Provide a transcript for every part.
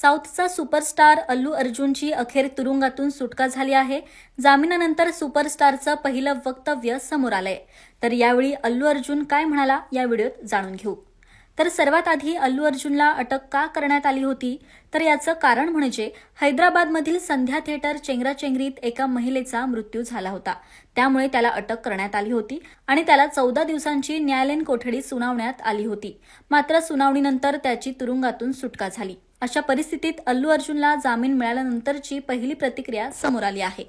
साऊथचा superstar Allu अर्जुनची अखेर तुरुंगातून सुटका झाली आहे. जामिनानंतर सुपरस्टारचं पहिलं वक्तव्य समोर आलंय. तर यावेळी अल्लू अर्जुन काय म्हणाला या व्हिडिओत जाणून घेऊ. तर सर्वात आधी अल्लू अर्जुनला अटक का करण्यात आली होती? तर याचं कारण म्हणजे हैदराबादमधील संध्या थिएटर चेंगराचेंगरीत एका महिलेचा मृत्यू झाला होता. त्यामुळे त्याला अटक करण्यात आली होती आणि त्याला चौदा दिवसांची न्यायालयीन कोठडी सुनावण्यात आली होती. मात्र सुनावणीनंतर त्याची तुरुंगातून सुटका झाली. अशा परिस्थितीत अल्लू अर्जुनला जामीन मिळाल्यानंतरची पहिली प्रतिक्रिया समोर आली आहे.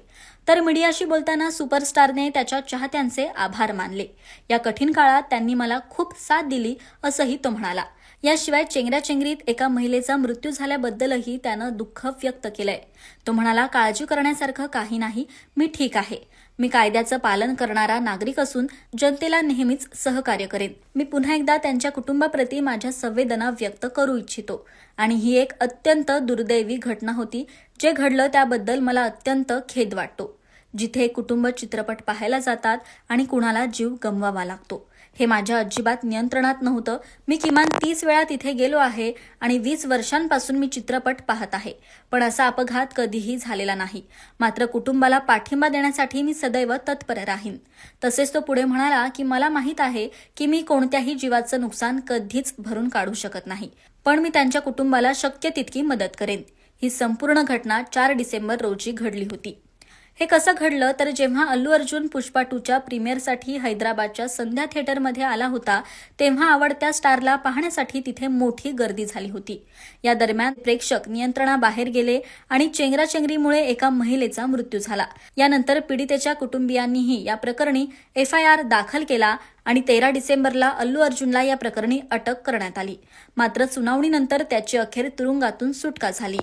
तर मीडियाशी बोलताना सुपरस्टारने त्याच्या चाहत्यांचे आभार मानले. या कठीण काळात त्यांनी मला खूप साथ दिली असंही तो म्हणाला. याशिवाय चेंगराचेंगरीत एका महिलेचा मृत्यू झाल्याबद्दलही त्यानं दुःख व्यक्त केलंय. तो म्हणाला काळजी करण्यासारखं काही नाही. मी ठीक आहे. मी कायद्याचं पालन करणारा नागरिक असून जनतेला नेहमीच सहकार्य करेन. मी पुन्हा एकदा त्यांच्या कुटुंबाप्रती माझ्या संवेदना व्यक्त करू इच्छितो. आणि ही एक अत्यंत दुर्दैवी घटना होती जे घडलं त्याबद्दल मला अत्यंत खेद वाटतो. जिथे कुटुंब चित्रपट पाहायला जातात आणि कुणाला जीव गमवावा लागतो. हे माझ्या अजिबात नियंत्रणात नव्हतं. मी किमान तीस वेळा तिथे गेलो आहे आणि वीस वर्षांपासून मी चित्रपट पाहत आहे. पण असा अपघात कधीही झालेला नाही. मात्र कुटुंबाला पाठिंबा देण्यासाठी मी सदैव तत्पर राहीन. तसेच तो पुढे म्हणाला की मला माहीत आहे की मी कोणत्याही जीवाचं नुकसान कधीच भरून काढू शकत नाही. पण मी त्यांच्या कुटुंबाला शक्य तितकी मदत करेन. ही संपूर्ण घटना चार डिसेंबर रोजी घडली होती. हे कसं घडलं? तर जेव्हा अल्लू अर्जुन पुष्पा टूच्या प्रीमियरसाठी हैदराबादच्या संध्या थिएटरमध्ये आला होता तेव्हा आवडत्या स्टारला पाहण्यासाठी तिथे मोठी गर्दी झाली होती. या दरम्यान प्रेक्षक नियंत्रणाबाहेर गेले आणि चेंगराचेंगरीमुळे एका महिलेचा मृत्यू झाला. यानंतर पीडितेच्या कुटुंबियांनीही या प्रकरणी एफ आय आर दाखल केला आणि तेरा डिसेंबरला अल्लू अर्जुनला या प्रकरणी अटक करण्यात आली. मात्र सुनावणीनंतर त्याची अखेर तुरुंगातून सुटका झाली.